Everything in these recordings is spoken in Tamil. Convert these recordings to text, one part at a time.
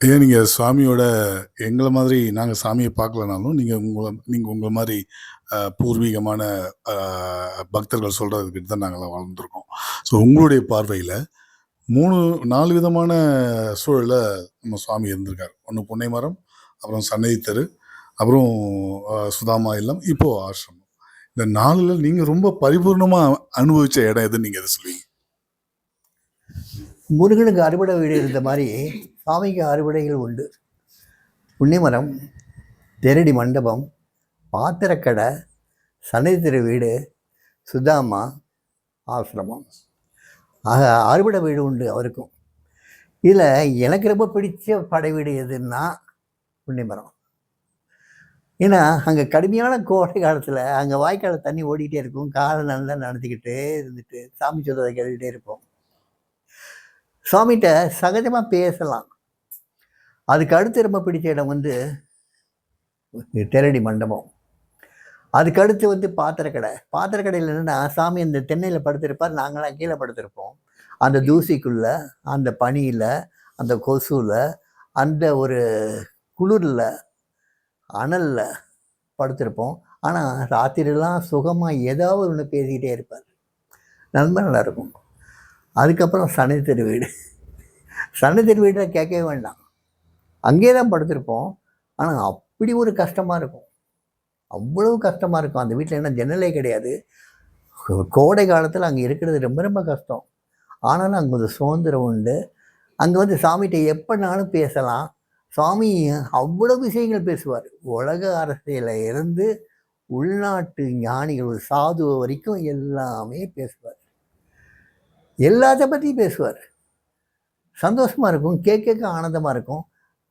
ஏன் நீங்கள் சுவாமியோட எங்களை மாதிரி நாங்கள் சாமியை பார்க்கலனாலும் நீங்கள் உங்களை நீங்கள் உங்களை மாதிரி பூர்வீகமான பக்தர்கள் சொல்கிறதுக்கிட்ட தான் நாங்களாம் வாழ்ந்துருக்கோம். ஸோ உங்களுடைய பார்வையில் மூணு நாலு விதமான சூழலில் நம்ம சுவாமி இருந்திருக்கார். ஒன்று புன்னை மரம் அப்புறம் சன்னதி தெரு அப்புறம் சுதாமா இல்லம் இப்போது ஆசிரமம். இந்த நாளில் நீங்கள் ரொம்ப பரிபூர்ணமாக அனுபவித்த இடம் எதுன்னு நீங்கள் எதை சொல்லுவீங்க? முருகனுக்கு அறுவடை வீடு இருந்த மாதிரி சாமிக்கு அறுவடைகள் உண்டு. புண்ணிமரம் தெரடி மண்டபம் பாத்திரக்கடை சன்னதி திரு வீடு சுதாமா ஆசிரமம். ஆக அறுவடை வீடு உண்டு அவருக்கும். இதில் எனக்கு ரொம்ப பிடிச்ச படை வீடு எதுன்னா புண்ணிமரம். ஏன்னா அங்கே கடுமையான கோடை காலத்தில் அங்கே வாய்க்கால தண்ணி ஓடிக்கிட்டே இருக்கும். காலை நல்லா நடந்துக்கிட்டு இருந்துட்டு சாமி சொல்கிறத கேட்டுக்கிட்டே இருப்போம். சுவாமிகிட்ட சகஜமாக பேசலாம். அதுக்கு அடுத்து ரொம்ப பிடிச்ச இடம் வந்து தெரடி மண்டபம். அதுக்கு அடுத்து வந்து பாத்திரக்கடை. பாத்திரக்கடையில் என்னென்னா சாமி அந்த தென்னையில் படுத்திருப்பார் நாங்களாம் கீழே படுத்திருப்போம். அந்த தூசிக்குள்ளே அந்த பனியில் அந்த கொசுவில் அந்த ஒரு குளிரில் அனலில் படுத்திருப்போம். ஆனால் ராத்திரிலாம் சுகமாக ஏதாவது ஒன்று பேசிக்கிட்டே இருப்பார். ரொம்ப நல்லா இருக்கும். அதுக்கப்புறம் சனி தெரு வீடு சனி தெரு வீட்டில் கேட்கவே வேண்டாம். அங்கேயே தான் படுத்திருப்போம். ஆனால் அப்படி ஒரு கஷ்டமாக இருக்கும். அவ்வளவு கஷ்டமாக இருக்கும். அந்த வீட்டில் என்ன ஜன்னலே கிடையாது. கோடை காலத்தில் அங்கே இருக்கிறது ரொம்ப ரொம்ப கஷ்டம். ஆனாலும் அங்கே ஒரு சுதந்திரம் உண்டு. அங்கே வந்து சாமிகிட்ட எப்போனாலும் பேசலாம். சுவாமி அவ்வளவு விஷயங்கள் பேசுவார். உலக அரசியலில் இருந்து உள்நாட்டு ஞானிகள் ஒரு சாது வரைக்கும் எல்லாமே பேசுவார். எல்லாத்த பற்றியும் பேசுவார். சந்தோஷமாக இருக்கும் கேட்க ஆனந்தமாக இருக்கும்.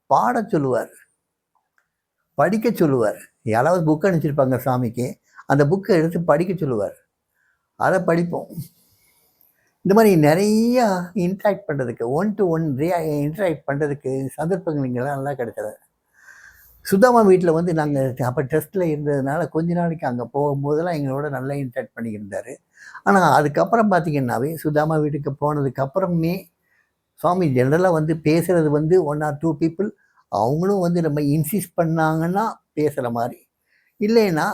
பாடச் சொல்லுவார். படிக்க சொல்லுவார். யாராவது புக் அனுப்பிச்சிருப்பாங்க சாமிக்கு. அந்த புக்கை எடுத்து படிக்க சொல்லுவார். அதை படிப்போம். இந்த மாதிரி நிறையா இன்ட்ராக்ட் பண்ணுறதுக்கு ஒன் டு ஒன் ரியா இன்ட்ராக்ட் பண்ணுறதுக்கு சந்தர்ப்பங்கள் இங்கெல்லாம் நல்லா கிடைச்சது சுதாமா வீட்டில் வந்து நாங்கள் அப்போ டெஸ்ட்டில் இருந்ததுனால கொஞ்ச நாளைக்கு அங்கே போகும்போதெல்லாம் எங்களோட நல்லா இன்ட்ராக்ட் பண்ணியிருந்தார் ஆனால் அதுக்கப்புறம் பார்த்தீங்கன்னாவே சுதாமா வீட்டுக்கு போனதுக்கப்புறமே சுவாமி ஜென்ரலாக வந்து பேசுகிறது வந்து ஒன் ஆர் டூ பீப்புள் அவங்களும் வந்து நம்ம இன்சிஸ்ட் பண்ணாங்கன்னா பேசுகிற மாதிரி. இல்லைன்னா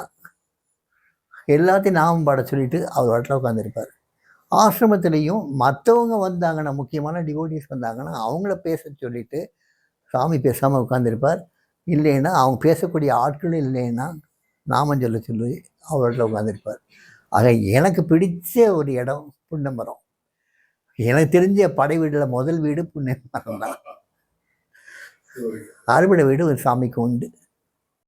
எல்லாத்தையும் நாமம் பாட சொல்லிட்டு அவர் வாட்டில் உட்காந்துருப்பார் ஆசிரமத்துலேயும் மற்றவங்க வந்தாங்கன்னா முக்கியமான டிவோட்டிஸ் வந்தாங்கன்னா அவங்கள பேச சொல்லிட்டு சாமி பேசாமல் உட்காந்துருப்பார் இல்லைன்னா அவங்க பேசக்கூடிய ஆட்களும் இல்லைன்னா நாமம் சொல்ல சொல்லி அவர் வாட்டில் உட்காந்துருப்பார் ஆக எனக்கு பிடிச்ச ஒரு இடம் புன்னமரம் எனக்கு தெரிஞ்ச படை வீட்டில் முதல் வீடு புன்னமரம் தான். அறுபடை வீடு ஒரு சாமிக்கு உண்டு.